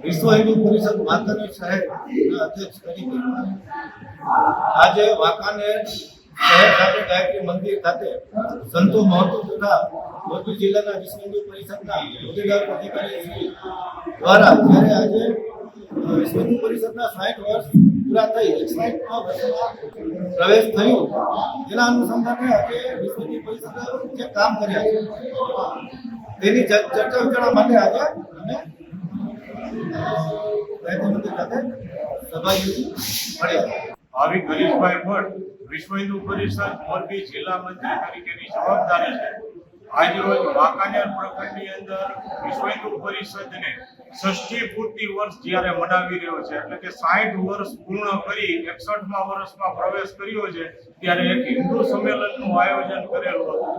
વિશ્વ હિન્દુ પરિષદ તરીકે. આજે વાંકાનેર મંદિર ખાતે સંતો મહત્વ તથા મોરબી જિલ્લાના વિશ્વ હિન્દુ પરિષદના હોદ્દેદાર અધિકારી દ્વારા જ્યારે આજે વિશ્વ પરિષદના સાઠ વર્ષ પૂરા થઈ એકસાઠમાં પ્રવેશ થયો એના અનુસંધાને કામ કર્યા છે તેની ચર્ચા વિચારણા માટે આજે અમે હિન્દુ પરિષદ, મોરબી જિલ્લા મંત્રી વર્ષ જ્યારે મનાવી રહ્યો છે, એટલે કે સાઠ વર્ષ પૂર્ણ કરી, એકસઠમા વર્ષમાં પ્રવેશ કર્યો છે, ત્યારે એક હિન્દુ સંમેલનનું આયોજન કરેલું હતું.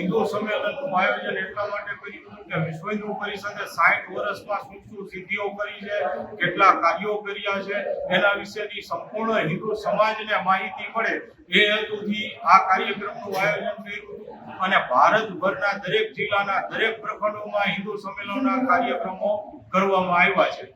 હિન્દુ સંમેલનનું આયોજન એટલા માટે કર્યું કે વિશ્વ હિન્દુ પરિષદે સાઠ વર્ષમાં શું શું સિદ્ધિઓ કરી છે, કેટલા કાર્યો કર્યા છે, એના વિશેની સંપૂર્ણ હિન્દુ સમાજને માહિતી મળે એ હેતુથી આ કાર્યક્રમનું આયોજન કર્યું અને ભારતભરના દરેક જિલ્લાના દરેક પ્રખંડોમાં હિન્દુ સંમેલનના કાર્યક્રમો કરવામાં આવ્યા છે.